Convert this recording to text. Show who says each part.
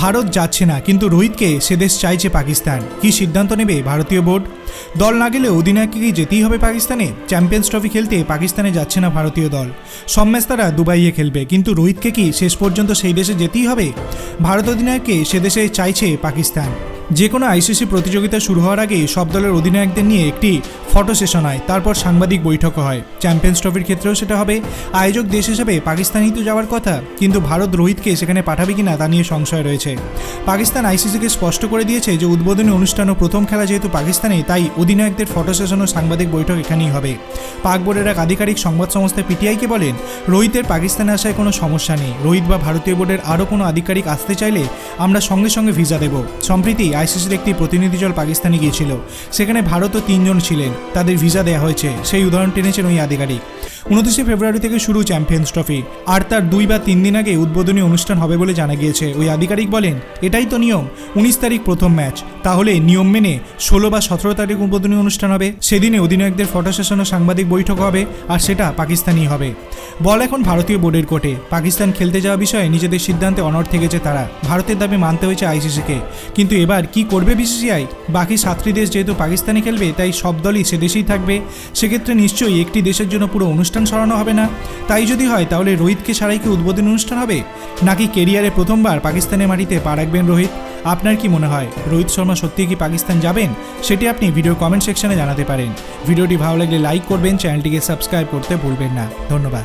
Speaker 1: ভারত যাচ্ছে না, কিন্তু রোহিতকে সে দেশ চাইছে পাকিস্তান। কি সিদ্ধান্ত নেবে ভারতীয় বোর্ড? দল না গেলে অধিনায়ককে যেতেই হবে পাকিস্তানে? চ্যাম্পিয়ন্স ট্রফি খেলতে পাকিস্তানে যাচ্ছে না ভারতীয় দল। সব ম্যাচ তারা দুবাইয়ে খেলবে, কিন্তু রোহিতকে কি শেষ পর্যন্ত সেই দেশে যেতেই হবে? ভারত অধিনায়ককে সে দেশে চাইছে পাকিস্তান। যে কোনো আইসিসি প্রতিযোগিতা শুরু হওয়ার আগে সব দলের অধিনায়কদের নিয়ে একটি ফটো সেশন হয়, তারপর সাংবাদিক বৈঠকও হয়। চ্যাম্পিয়ন্স ট্রফির ক্ষেত্রেও সেটা হবে। আয়োজক দেশ হিসেবে পাকিস্তানই তো যাওয়ার কথা, কিন্তু ভারত রোহিতকে সেখানে পাঠাবে কিনা তা নিয়ে সংশয় রয়েছে। পাকিস্তান আইসিসিকে স্পষ্ট করে দিয়েছে যে উদ্বোধনী অনুষ্ঠান ও প্রথম খেলা যেহেতু পাকিস্তানে তাই অধিনায়কদের ফটো সেশন ও সাংবাদিক বৈঠক এখানেই হবে। পাক বোর্ডের এক আধিকারিক সংবাদ সংস্থা পিটিআইকে বলেন, রোহিতের পাকিস্তানে আসায় কোনো সমস্যা নেই। রোহিত বা ভারতীয় বোর্ডের আরও কোনো আধিকারিক আসতে চাইলে আমরা সঙ্গে সঙ্গে ভিসা দেব। সম্প্রতি আইসিসির একটি প্রতিনিধি দল পাকিস্তানে গিয়েছিল। সেখানে ভারতও তিনজন ছিলেন। তাদের ভিসা দেওয়া হয়েছে। সেই উদাহরণ টেনেছেন ওই আধিকারিক। উনত্রিশে ফেব্রুয়ারি থেকে শুরু চ্যাম্পিয়ন্স ট্রফি। আর তার দুই বা তিন দিন আগে উদ্বোধনী অনুষ্ঠান হবে বলে জানা গিয়েছে। ওই আধিকারিক বলেন, এটাই তো নিয়ম। উনিশ তারিখ প্রথম ম্যাচ। তাহলে নিয়ম মেনে ষোলো বা সতেরো তারিখ উদ্বোধনী অনুষ্ঠান হবে। সেদিনে অধিনায়কদের ফটো সেশন ও সাংবাদিক বৈঠক হবে। আর সেটা পাকিস্তানি হবে। বল এখন ভারতীয় বোর্ডের কোর্টে। পাকিস্তান খেলতে যাওয়া বিষয়ে নিজেদের সিদ্ধান্তে অনড় থেকেছে তারা। ভারতের দাবি মানতে হয়েছে আইসিসিকে। কিন্তু এবার কি করবে বিসিসিআই? বাকি সাতটি দেশ যেহেতু পাকিস্তানে খেলবে, তাই সব দলই সে দেশেই থাকবে। সেক্ষেত্রে নিশ্চয়ই একটি দেশের জন্য পুরো অনুষ্ঠান সরানো হবে না। তাই যদি হয়, তাহলে রোহিতকে ছাড়াই কি উদ্বোধনী অনুষ্ঠান হবে? নাকি কেরিয়ারে প্রথমবার পাকিস্তানের মাটিতে পা রাখবেন রোহিত? আপনার কি মনে হয়? রোহিত শর্মা সত্যিই কি পাকিস্তান যাবেন? সেটি আপনি ভিডিও কমেন্ট সেকশনে জানাতে পারেন। ভিডিওটি ভালো লাগলে লাইক করবেন, চ্যানেলটিকে সাবস্ক্রাইব করতে ভুলবেন না। ধন্যবাদ।